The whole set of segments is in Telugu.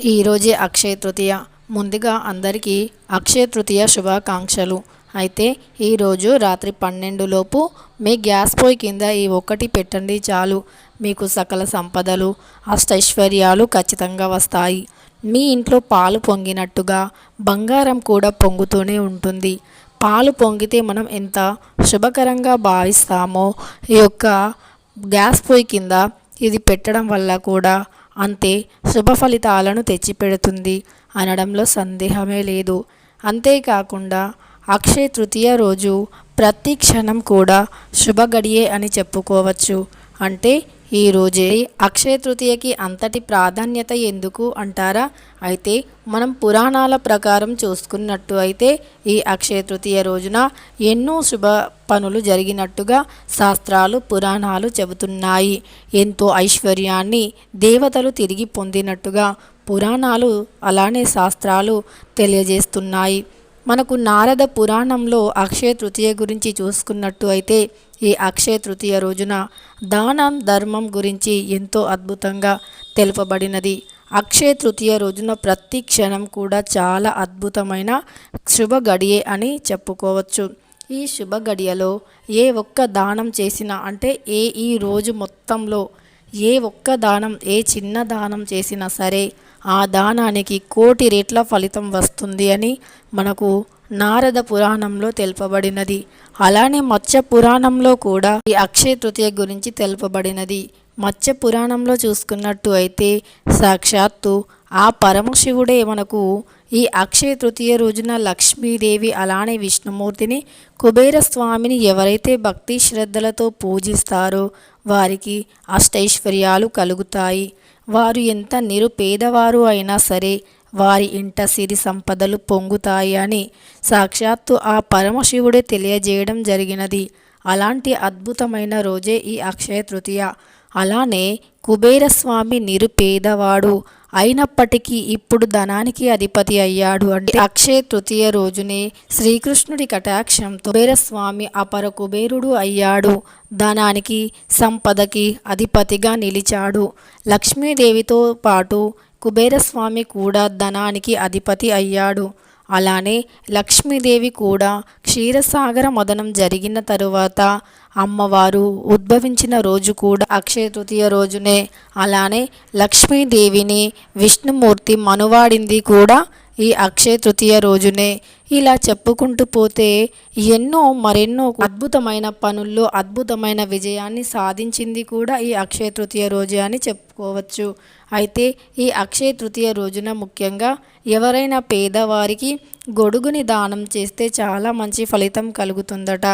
ఈరోజే అక్షయ తృతీయ. ముందుగా అందరికీ అక్షయ తృతీయ శుభాకాంక్షలు. అయితే ఈరోజు రాత్రి పన్నెండులోపు మీ గ్యాస్ పొయ్యి కింద ఈ ఒక్కటి పెట్టండి చాలు. మీకు సకల సంపదలు అష్టైశ్వర్యాలు ఖచ్చితంగా వస్తాయి. మీ ఇంట్లో పాలు పొంగినట్టుగా బంగారం కూడా పొంగుతూనే ఉంటుంది. పాలు పొంగితే మనం ఎంత శుభకరంగా భావిస్తామో ఈ యొక్క గ్యాస్ పొయ్యి కింద ఇది పెట్టడం వల్ల కూడా అంతే శుభ ఫలితాలను తెచ్చిపెడుతుంది అనడంలో సందేహమే లేదు. అంతేకాకుండా అక్షయ తృతీయ రోజు ప్రతి క్షణం కూడా శుభ గడియే అని చెప్పుకోవచ్చు. అంటే ఈ రోజే అక్షయ తృతీయకి అంతటి ప్రాధాన్యత ఎందుకు అంటారా? అయితే మనం పురాణాల ప్రకారం చూసుకున్నట్టు అయితే ఈ అక్షయ తృతీయ రోజున ఎన్నో శుభ పనులు జరిగినట్టుగా శాస్త్రాలు పురాణాలు చెబుతున్నాయి. ఎంతో ఐశ్వర్యాన్ని దేవతలు తిరిగి పొందినట్టుగా పురాణాలు అలానే శాస్త్రాలు తెలియజేస్తున్నాయి. మనకు నారద పురాణంలో అక్షయ తృతీయ గురించి చూసుకున్నట్టు అయితే ఈ అక్షయ తృతీయ రోజున దానం ధర్మం గురించి ఎంతో అద్భుతంగా తెలుపబడినది. అక్షయ తృతీయ రోజున ప్రతి క్షణం కూడా చాలా అద్భుతమైన శుభ గడియే అని చెప్పుకోవచ్చు. ఈ శుభ గడియలో ఏ ఒక్క దానం చేసినా అంటే ఏ ఈ రోజు మొత్తంలో ఏ ఒక్క దానం ఏ చిన్న దానం చేసినా సరే ఆ దానానికి కోటి రేట్ల ఫలితం వస్తుంది అని మనకు నారద పురాణంలో తెలుపబడినది. అలానే మత్స్య పురాణంలో కూడా ఈ అక్షయ తృతీయ గురించి తెలుపబడినది. మత్స్య పురాణంలో చూసుకున్నట్టు అయితే సాక్షాత్తు ఆ పరమశివుడే మనకు ఈ అక్షయ తృతీయ రోజున లక్ష్మీదేవి అలానే విష్ణుమూర్తిని కుబేర స్వామిని ఎవరైతే భక్తి శ్రద్ధలతో పూజిస్తారో వారికి అష్టైశ్వర్యాలు కలుగుతాయి. వారు ఎంత నిరుపేదవారు అయినా సరే వారి ఇంట సిరి సంపదలు పొంగుతాయి అని సాక్షాత్తు ఆ పరమశివుడే తెలియజేయడం జరిగినది. అలాంటి అద్భుతమైన రోజే ఈ అక్షయ తృతీయ. అలానే కుబేరస్వామి నిరుపేదవాడు అయినప్పటికీ ఇప్పుడు ధనానికి అధిపతి అయ్యాడు అంటే అక్షయ తృతీయ రోజునే శ్రీకృష్ణుడి కటాక్షంతో కుబేరస్వామి అపర కుబేరుడు అయ్యాడు. ధనానికి సంపదకి అధిపతిగా నిలిచాడు. లక్ష్మీదేవితో పాటు కుబేరస్వామి కూడా ధనానికి అధిపతి అయ్యాడు. అలానే లక్ష్మీదేవి కూడా క్షీరసాగర మదనం జరిగిన తరువాత అమ్మవారు ఉద్భవించిన రోజు కూడా అక్షయ తృతీయ రోజునే. అలానే లక్ష్మీదేవిని విష్ణుమూర్తి మనువాడింది కూడా ఈ అక్షయ తృతీయ రోజునే ఇలా చెప్పుకుంటూ పోతే ఎన్నో మరెన్నో అద్భుతమైన పనుల్లో అద్భుతమైన విజయాన్ని సాధించింది కూడా ఈ అక్షయ తృతీయ రోజే అని చెప్పుకోవచ్చు. అయితే ఈ అక్షయ తృతీయ రోజున ముఖ్యంగా ఎవరైనా పేదవారికి గొడుగుని దానం చేస్తే చాలా మంచి ఫలితం కలుగుతుందట.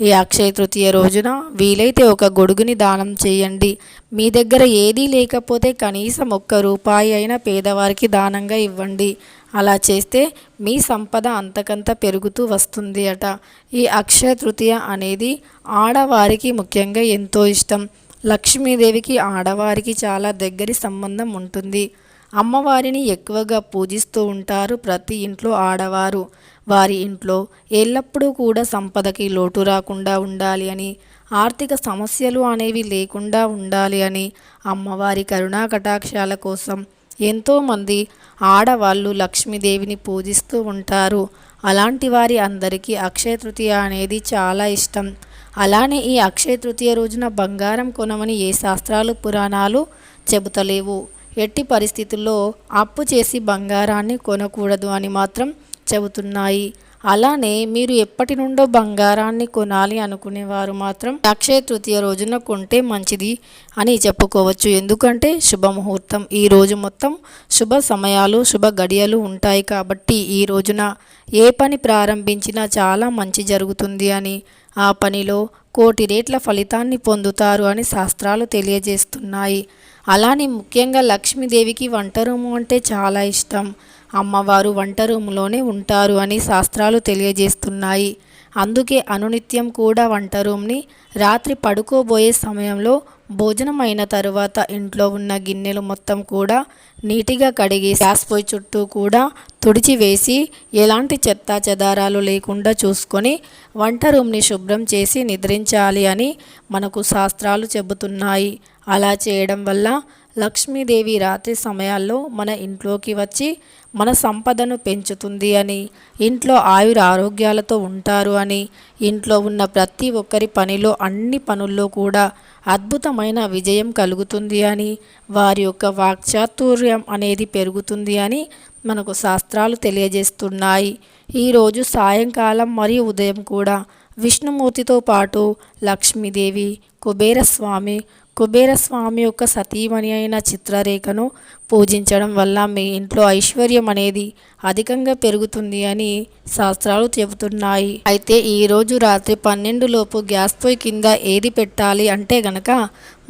ఈ అక్షయ తృతీయ రోజున వీలైతే ఒక గొడుగుని దానం చేయండి. మీ దగ్గర ఏదీ లేకపోతే కనీసం ఒక్క రూపాయి అయినా పేదవారికి దానంగా ఇవ్వండి. అలా చేస్తే మీ సంపద అంతకంత పెరుగుతూ వస్తుంది అట. ఈ అక్షయ తృతీయ అనేది ఆడవారికి ముఖ్యంగా ఎంతో ఇష్టం. లక్ష్మీదేవికి ఆడవారికి చాలా దగ్గరి సంబంధం ఉంటుంది. అమ్మవారిని ఎక్కువగా పూజిస్తూ ఉంటారు ప్రతి ఇంట్లో ఆడవారు. వారి ఇంట్లో ఎల్లప్పుడూ కూడా సంపదకి లోటు రాకుండా ఉండాలి అని ఆర్థిక సమస్యలు అనేవి లేకుండా ఉండాలి అని అమ్మవారి కరుణా కటాక్షాల కోసం ఎంతోమంది ఆడవాళ్ళు లక్ష్మీదేవిని పూజిస్తూ ఉంటారు. అలాంటి వారి అందరికీ అక్షయ తృతీయ అనేది చాలా ఇష్టం. అలానే ఈ అక్షయ తృతీయ రోజున బంగారం కొనమని ఏ శాస్త్రాలు పురాణాలు చెబుతలేవు. ఎట్టి పరిస్థితుల్లో అప్పు చేసి బంగారాన్ని కొనకూడదు అని మాత్రం చెబుతున్నాయి. అలానే మీరు ఎప్పటి నుండో బంగారాన్ని కొనాలి అనుకునేవారు మాత్రం అక్షయ తృతీయ రోజున కొంటే మంచిది అని చెప్పుకోవచ్చు. ఎందుకంటే శుభముహూర్తం ఈ రోజు మొత్తం శుభ సమయాలు శుభ గడియలు ఉంటాయి కాబట్టి ఈ రోజున ఏ పని ప్రారంభించినా చాలా మంచి జరుగుతుంది అని ఆ పనిలో కోటి రేట్ల ఫలితాన్ని పొందుతారు అని శాస్త్రాలు తెలియజేస్తున్నాయి. అలానే ముఖ్యంగా లక్ష్మీదేవికి వంట రూము అంటే చాలా ఇష్టం. అమ్మవారు వంట రూములోనే ఉంటారు అని శాస్త్రాలు తెలియజేస్తున్నాయి. అందుకే అనునిత్యం కూడా వంట రూమ్ని రాత్రి పడుకోబోయే సమయంలో భోజనం అయిన తరువాత ఇంట్లో ఉన్న గిన్నెలు మొత్తం కూడా నీటిగా కడిగి గ్యాస్ పొయ్యి చుట్టూ కూడా తుడిచివేసి ఎలాంటి చెత్త చెదారాలు లేకుండా చూసుకొని వంట రూమ్ని శుభ్రం చేసి నిద్రించాలి అని మనకు శాస్త్రాలు చెబుతున్నాయి. అలా చేయడం వల్ల లక్ష్మీదేవి రాత్రి సమయాల్లో మన ఇంట్లోకి వచ్చి మన సంపదను పెంచుతుంది అని ఇంట్లో ఆయుర ఆరోగ్యాలతో ఉంటారు అని ఇంట్లో ఉన్న ప్రతి ఒక్కరి పనిలో అన్ని పనుల్లో కూడా అద్భుతమైన విజయం కలుగుతుంది అని వారి యొక్క వాక్చాతుర్యం అనేది పెరుగుతుంది అని మనకు శాస్త్రాలు తెలియజేస్తున్నాయి. ఈరోజు సాయంకాలం మరియు ఉదయం కూడా విష్ణుమూర్తితో పాటు లక్ష్మీదేవి కుబేరస్వామి కుబేరస్వామి యొక్క సతీమణి అయిన చిత్రరేఖను పూజించడం వల్ల మీ ఇంట్లో ఐశ్వర్యం అనేది అధికంగా పెరుగుతుంది అని శాస్త్రాలు చెబుతున్నాయి. అయితే ఈరోజు రాత్రి పన్నెండు లోపు గ్యాస్ పొయ్యి కింద ఏది పెట్టాలి అంటే గనక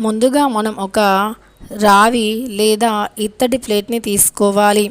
ముందుగా మనం ఒక రావి లేదా ఇత్తడి ప్లేట్ని తీసుకోవాలి.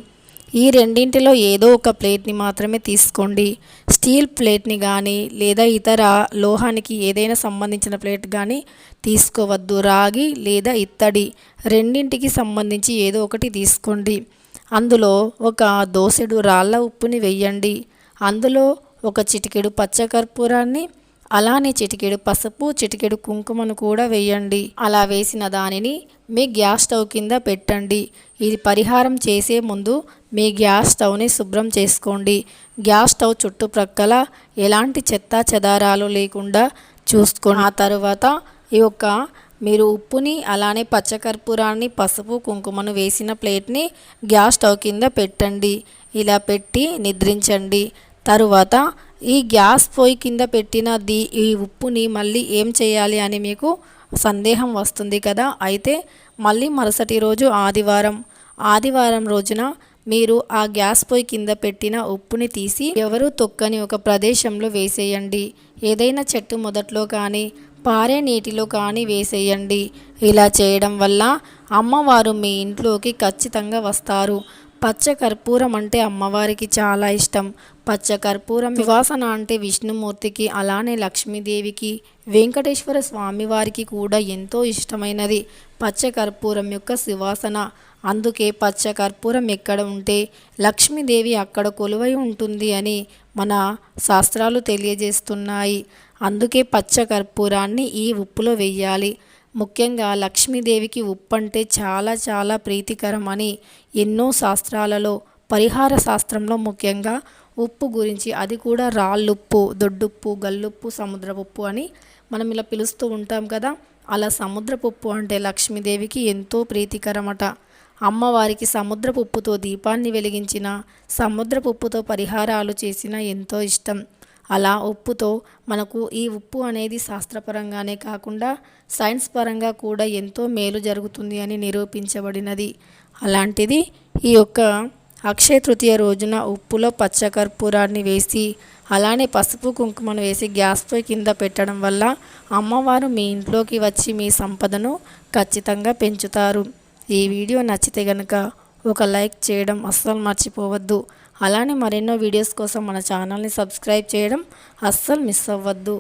ఈ రెండింటిలో ఏదో ఒక ప్లేట్ని మాత్రమే తీసుకోండి. స్టీల్ ప్లేట్ని కానీ లేదా ఇతర లోహానికి ఏదైనా సంబంధించిన ప్లేట్ కానీ తీసుకోవద్దు. రాగి లేదా ఇత్తడి రెండింటికి సంబంధించి ఏదో ఒకటి తీసుకోండి. అందులో ఒక దోసెడు రాళ్ళ ఉప్పుని వెయ్యండి అందులో ఒక చిటికెడు పచ్చకర్పూరాన్ని అలానే చిటికెడు పసుపు చిటికెడు కుంకుమను కూడా వేయండి. అలా వేసిన దానిని మీ గ్యాస్ స్టవ్ కింద పెట్టండి. ఇది పరిహారం చేసే ముందు మీ గ్యాస్ స్టవ్ని శుభ్రం చేసుకోండి. గ్యాస్ స్టవ్ చుట్టుప్రక్కల ఎలాంటి చెత్త చెదారాలు లేకుండా చూసుకోండి. ఆ తర్వాత ఈ యొక్క మీరు ఉప్పుని అలానే పచ్చకర్పూరాన్ని పసుపు కుంకుమను వేసిన ప్లేట్ని గ్యాస్ స్టవ్ కింద పెట్టండి. ఇలా పెట్టి నిద్రించండి. తరువాత ఈ గ్యాస్ పొయ్యి కింద పెట్టిన ది ఈ ఉప్పుని మళ్ళీ ఏం చేయాలి అని మీకు సందేహం వస్తుంది కదా? అయితే మళ్ళీ మరుసటి రోజు ఆదివారం. ఆదివారం రోజున మీరు ఆ గ్యాస్ పొయ్యి కింద పెట్టిన ఉప్పుని తీసి ఎవరు తొక్కని ఒక ప్రదేశంలో వేసేయండి. ఏదైనా చెట్టు మొదట్లో కానీ పారే నీటిలో కానీ వేసేయండి. ఇలా చేయడం వల్ల అమ్మవారు మీ ఇంట్లోకి ఖచ్చితంగా వస్తారు. పచ్చ కర్పూరం అంటే అమ్మవారికి చాలా ఇష్టం. పచ్చ కర్పూరం వివాసన అంటే విష్ణుమూర్తికి అలానే లక్ష్మీదేవికి వెంకటేశ్వర స్వామివారికి కూడా ఎంతో ఇష్టమైనది. పచ్చ కర్పూరం యొక్క సువాసన. అందుకే పచ్చ కర్పూరం ఎక్కడ ఉంటే లక్ష్మీదేవి అక్కడ కొలువై ఉంటుంది అని మన శాస్త్రాలు తెలియజేస్తున్నాయి. అందుకే పచ్చ కర్పూరాన్ని ఈ ఉప్పులో వెయ్యాలి. ముఖ్యంగా లక్ష్మీదేవికి ఉప్పు అంటే చాలా చాలా ప్రీతికరం అని ఎన్నో శాస్త్రాలలో పరిహార శాస్త్రంలో ముఖ్యంగా ఉప్పు గురించి అది కూడా రాళ్ళుప్పు దొడ్డుప్పు గల్లుప్పు సముద్రపుప్పు అని మనం ఇలా పిలుస్తూ ఉంటాం కదా. అలా సముద్రపుప్పు అంటే లక్ష్మీదేవికి ఎంతో ప్రీతికరమట. అమ్మవారికి సముద్రపుప్పుతో దీపాన్ని వెలిగించిన సముద్రపుప్పుతో పరిహారాలు చేసిన ఎంతో ఇష్టం. అలా ఉప్పుతో మనకు ఈ ఉప్పు అనేది శాస్త్రపరంగానే కాకుండా సైన్స్ పరంగా కూడా ఎంతో మేలు జరుగుతుంది అని నిరూపించబడినది. అలాంటిది ఈ యొక్క అక్షయ తృతీయ రోజున ఉప్పులో పచ్చకర్పూరాన్ని వేసి అలానే పసుపు కుంకుమను వేసి గ్యాస్ పొయ్యి కింద పెట్టడం వల్ల అమ్మవారు మీ ఇంట్లోకి వచ్చి మీ సంపదను ఖచ్చితంగా పెంచుతారు. ఈ వీడియో నచ్చితే కనుక ఒక లైక్ చేయడం అస్సలు మర్చిపోవద్దు. అలానే మరెన్నో వీడియోస్ కోసం మన ఛానల్ని సబ్స్క్రైబ్ చేయడం అస్సలు మిస్ అవ్వద్దు.